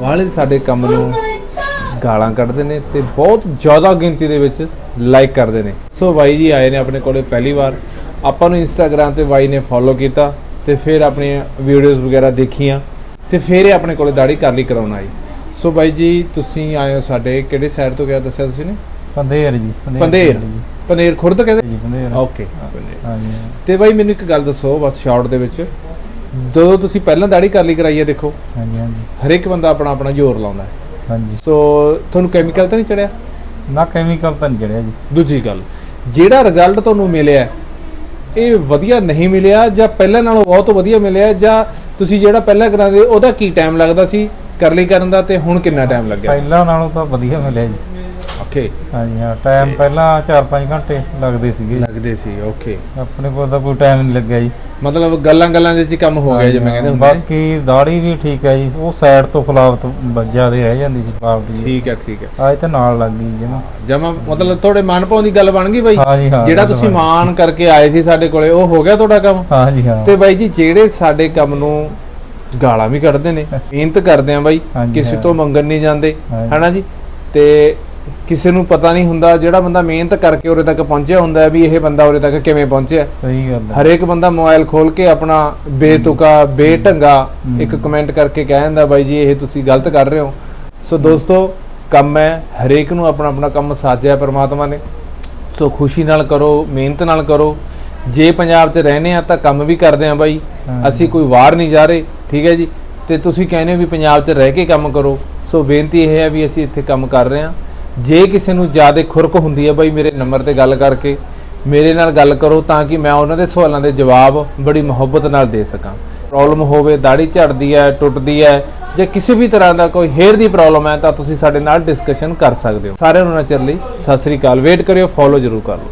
ਵਾਲੇ ਸਾਡੇ ਕੰਮ ਨੂੰ ਗਾਲਾਂ ਕੱਢਦੇ ਨੇ ਤੇ ਬਹੁਤ ਜ਼ਿਆਦਾ ਗਿਣਤੀ ਦੇ ਵਿੱਚ ਲਾਈਕ ਕਰਦੇ ਨੇ। ਸੋ ਬਾਈ ਜੀ ਆਏ ਨੇ ਆਪਣੇ ਕੋਲੇ ਪਹਿਲੀ ਵਾਰ। ਆਪਾਂ ਨੂੰ ਇੰਸਟਾਗ੍ਰam ਤੇ ਬਾਈ ਨੇ ਫੋਲੋ ਕੀਤਾ ਤੇ ਫਿਰ ਆਪਣੀਆਂ ਵੀਡੀਓਜ਼ ਵਗੈਰਾ ਦੇਖੀਆਂ ਤੇ ਫਿਰ ਇਹ ਆਪਣੇ ਕੋਲੇ ਦਾੜੀ ਕਰ ਲਈ ਕਰਾਉਣ ਆਈ ਸੋ ਬਾਈ ਜੀ ਤੁਸੀਂ ਆਏ ਹੋ ਸਾਡੇ ਕਿਹੜੇ ਸ਼ਹਿਰ ਤੋਂ ਗਿਆ ਦੱਸਿਆ ਤੁਸੀਂ ਨੇ? ਪੰਦੇਰ ਜੀ ਪੰਦੇਰ। ਪੰਦੇਰ। ਖੁਰਦ ਕਹਿੰਦੇ? ਜੀ ਪੰਦੇਰ। ਓਕੇ ਪੰਦੇਰ। ਹਾਂਜੀ। ਤੇ ਬਾਈ ਮੈਨੂੰ ਇੱਕ ਗੱਲ ਦੱਸੋ ਬਸ ਸ਼ਾਰਟ ਦੇ ਵਿੱਚ। ਜਦੋਂ ਤੁਸੀਂ ਪਹਿਲਾਂ ਦਾੜੀ ਕਰ ਲਈ ਕਰਾਈ ਹੈ ਦੇਖੋ। ਹਾਂਜੀ ਹਾਂਜੀ। ਹਰੇਕ ਬੰਦਾ ਆਪਣਾ ਆਪਣਾ ਜ਼ੋਰ ਲਾਉਂਦਾ ਹੈ। ਹਾਂਜੀ। ਸੋ ਤੁਹਾਨੂੰ ਕੈਮੀਕਲ ਤਾਂ ਨਹੀਂ ਚੜਿਆ? ਨਾ ਕੈਮੀਕਲ ਤਾਂ ਨਹੀਂ ਚੜਿਆ ਜੀ। ਦੂਜੀ ਗੱਲ ਜਿਹੜਾ ਰਿਜ਼ਲਟ ਤੁਹਾਨੂੰ ਮਿਲਿਆ ਇਹ ਵਧੀਆ ਨਹੀਂ ਮਿਲਿਆ ਜਾਂ ਪਹਿਲਾਂ ਨਾਲੋਂ ਬਹੁਤ ਵਧੀਆ ਮਿਲਿਆ ਜਾਂ ਤੁਸੀਂ ਜਿਹੜਾ ਪਹਿਲਾਂ ਕਰਾਉਂਦੇ ਉਹਦਾ ਕੀ ਟਾਈਮ ਲੱਗਦਾ ਸੀ ਕਰਲੀ ਕਰਨ ਦਾ ਤੇ ਹੁਣ ਕਿੰਨਾ ਟਾਈਮ ਲੱਗਿਆ ਪਹਿਲਾਂ ਨਾਲੋਂ ਤਾਂ ਵਧੀਆ ਮਿਲਿਆ ਜੀ। ਓਕੇ ਹਾਂਜੀ ਹਾਂ ਟਾਈਮ ਪਹਿਲਾਂ 4-5 ਘੰਟੇ ਲੱਗਦੇ ਸੀਗੇ ਲੱਗਦੇ ਸੀ ਓਕੇ ਆਪਣੇ ਕੋਲ ਤਾਂ ਕੋਈ ਟਾਈਮ ਨਹੀਂ ਲੱਗਿਆ ਜੀ। ਮਤਲਬ ਗੱਲਾਂ ਗੱਲਾਂ ਦੇ ਵਿੱਚ ਹੀ ਕੰਮ ਹੋ ਗਿਆ ਜਿਵੇਂ ਕਹਿੰਦੇ ਹੁੰਦੇ ਨੇ ਬਾਕੀ ਦਾੜੀ ਵੀ ਠੀਕ ਹੈ ਜੀ ਉਹ ਸਾਈਡ ਤੋਂ ਫਲਾਵਟ ਜ਼ਿਆਦਾ ਰਹਿ ਜਾਂਦੀ ਸੀ ਫਲਾਵਟ ਜੀ ਠੀਕ ਹੈ ਠੀਕ ਹੈ। ਅੱਜ ਤਾਂ ਨਾਲ ਲੱਗ ਗਈ ਜਮਾ ਜਮਾ ਮਤਲਬ ਤੁਹਾਡੇ ਮਨ ਭਾਉ ਦੀ ਗੱਲ ਬਣ ਗਈ ਬਾਈ? ਹਾਂ ਜਿਹੜਾ ਤੁਸੀਂ ਮਾਨ ਕਰਕੇ ਆਏ ਸੀ ਸਾਡੇ ਕੋਲੇ ਉਹ ਹੋ ਗਿਆ ਤੁਹਾਡਾ ਕੰਮ? ਹਾਂਜੀ ਹਾਂ। ਤੇ ਬਾਈ ਜੀ ਜਿਹੜੇ ਸਾਡੇ ਕੰਮ ਨੂੰ ਗਾਲਾਂ ਵੀ ਕੱਢਦੇ ਨੇ ਮਿਹਨਤ ਕਰਦੇ ਆ ਬਾਈ ਕਿਸੇ ਹਾਂ। ਤੋਂ ਮੰਗਣ ਨਹੀਂ ਜਾਂਦੇ। ਹਨਾ ਜੀ? ਤੇ ਕਿਸੇ ਨੂੰ ਪਤਾ ਨਹੀਂ ਹੁੰਦਾ ਜਿਹੜਾ ਬੰਦਾ ਮਿਹਨਤ ਕਰਕੇ ਉਰੇ ਤੱਕ ਪਹੁੰਚਿਆ ਹੁੰਦਾ ਹੈ ਵੀ ਇਹ ਬੰਦਾ ਉਰੇ ਤੱਕ ਕਿਵੇਂ ਪਹੁੰਚਿਆ। ਸਹੀ ਗੱਲ ਹੈ। ਹਰੇਕ ਬੰਦਾ ਮੋਬਾਈਲ ਖੋਲ ਕੇ ਆਪਣਾ ਬੇਤੁਕਾ ਬੇਢੰਗਾ। ਇੱਕ ਕਮੈਂਟ ਕਰਕੇ ਕਹਿ ਦਿੰਦਾ ਬਾਈ ਜੀ ਇਹ ਤੁਸੀਂ ਗਲਤ ਕਰ ਰਹੇ ਹੋ। ਸੋ ਦੋਸਤੋ ਕੰਮ ਹੈ ਹਰੇਕ ਨੂੰ ਆਪਣਾ ਆਪਣਾ ਕੰਮ ਸਾਜਿਆ ਪ੍ਰਮਾਤਮਾ ਨੇ। ਸੋ ਖੁਸ਼ੀ ਨਾਲ ਕਰੋ ਮਿਹਨਤ ਨਾਲ ਕਰੋ। ਜੇ ਪੰਜਾਬ 'ਚ ਰਹਨੇ ਆ ਤਾਂ ਕੰਮ ਵੀ ਕਰਦੇ ਆ ਬਾਈ। ਅਸੀਂ ਕੋਈ ਵਾਰ ਨਹੀਂ ਜਾ ਰਹੇ ਠੀਕ ਹੈ ਜੀ? ਤੇ ਤੁਸੀਂ ਕਹਿੰਦੇ ਹੋ ਵੀ ਪੰਜਾਬ 'ਚ ਰਹਿ ਕੇ ਕੰਮ ਕਰੋ। ਸੋ ਬੇਨਤੀ ਇਹ ਹੈ ਵੀ ਅਸੀਂ ਇੱਥੇ ਕੰਮ ਕਰ ਰਹੇ ਹਾਂ। ਜੇ ਕਿਸੇ ਨੂੰ ਜ਼ਿਆਦਾ ਖੁਰਕ ਹੁੰਦੀ ਹੈ ਬਾਈ ਮੇਰੇ ਨੰਬਰ ਤੇ ਗੱਲ ਕਰਕੇ ਮੇਰੇ ਨਾਲ ਗੱਲ ਕਰੋ ਤਾਂ ਕਿ ਮੈਂ ਉਹਨਾਂ ਦੇ ਸਵਾਲਾਂ ਦੇ ਜਵਾਬ ਬੜੀ ਮੁਹੱਬਤ ਨਾਲ ਦੇ ਸਕਾਂ। ਪ੍ਰੋਬਲਮ ਹੋਵੇ ਦਾੜੀ ਝੜਦੀ ਹੈ, ਟੁੱਟਦੀ ਹੈ ਜੇ ਕਿਸੇ ਵੀ ਤਰ੍ਹਾਂ ਦਾ ਕੋਈ ਹੇਅਰ ਦੀ ਪ੍ਰੋਬਲਮ ਹੈ ਤਾਂ ਤੁਸੀਂ ਸਾਡੇ ਨਾਲ ਡਿਸਕਸ਼ਨ ਕਰ ਸਕਦੇ ਹੋ। ਸਾਰਿਆਂ ਨੂੰ ਨਾ ਲਈ ਸਤਿ ਸ੍ਰੀ ਅਕਾਲ। ਵੇਟ ਕਰਿਓ ਫੋਲੋ ਜ਼ਰੂਰ ਕਰ ਲਓ।